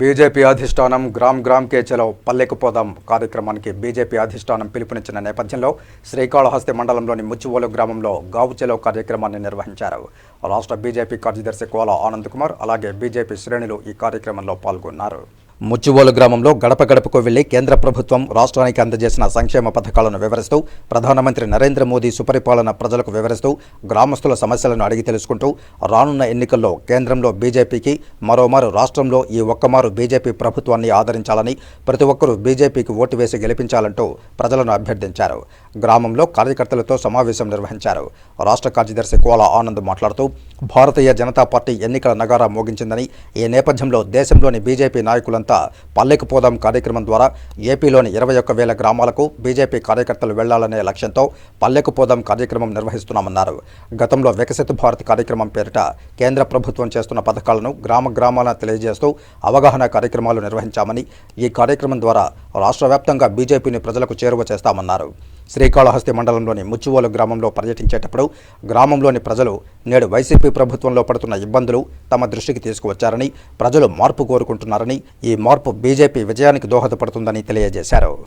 BJP అధిష్టానం gram gram కే చలో పల్లెకు పోదాం కార్యక్రమానికి బీజేపీ అధిష్టానం పిలుపునిచ్చిన నేపథ్యంలో శ్రీకాళహస్తి మండలంలోని ముచ్చువోలు గ్రామంలో గావు చలో కార్యక్రమాన్ని నిర్వహించారు. రాష్ట్ర బీజేపీ కార్యదర్శి కోల ఆనంద్ కుమార్ అలాగే బీజేపీ శ్రేణులు ఈ కార్యక్రమంలో పాల్గొన్నారు. ముచ్చువోలు గ్రామంలో గడప గడపకు వెళ్ళి కేంద్ర ప్రభుత్వం రాష్ట్రానికి అందజేసిన సంక్షేమ పథకాలను వివరిస్తూ ప్రధానమంత్రి నరేంద్ర మోదీ సుపరిపాలన ప్రజలకు వివరిస్తూ గ్రామస్తుల సమస్యలను అడిగి తెలుసుకుంటూ రానున్న ఎన్నికల్లో కేంద్రంలో బీజేపీకి మరోమారు రాష్ట్రంలో ఈ ఒక్కమారు బీజేపీ ప్రభుత్వాన్ని ఆదరించాలని ప్రతి ఒక్కరూ బీజేపీకి ఓటు వేసి గెలిపించాలంటూ ప్రజలను అభ్యర్థించారు. గ్రామంలో కార్యకర్తలతో సమావేశం నిర్వహించారు. రాష్ట్ర కార్యదర్శి కోల ఆనంద్ మాట్లాడుతూ భారతీయ జనతా పార్టీ ఎన్నికల నగారా మోగించిందని ఈ నేపథ్యంలో దేశంలోని బీజేపీ నాయకులంతా పల్లెకు పోదాం కార్యక్రమం ద్వారా ఏపీలోని ఇరవై ఒక్క వేల గ్రామాలకు బీజేపీ కార్యకర్తలు వెళ్ళాలనే లక్ష్యంతో పల్లెకు పోదాం కార్యక్రమం నిర్వహిస్తున్నామన్నారు. గతంలో వికసిత భారత్ కార్యక్రమం పేరిట కేంద్ర ప్రభుత్వం చేస్తున్న పథకాలను గ్రామ గ్రామాలను తెలియజేస్తూ అవగాహన కార్యక్రమాలు నిర్వహించామని ఈ కార్యక్రమం ద్వారా రాష్ట్ర వ్యాప్తంగా బీజేపీని ప్రజలకు చేరువ చేస్తామన్నారు. శ్రీకాళహస్తి మండలంలోని ముచ్చువోలు గ్రామంలో పర్యటించేటప్పుడు గ్రామంలోని ప్రజలు నేడు వైసీపీ ప్రభుత్వంలో పడుతున్న ఇబ్బందులు తమ దృష్టికి తీసుకువచ్చారని ప్రజలు మార్పు కోరుకుంటున్నారని ఈ మార్పు బీజేపీ విజయానికి దోహదపడుతుందని తెలియజేశారు.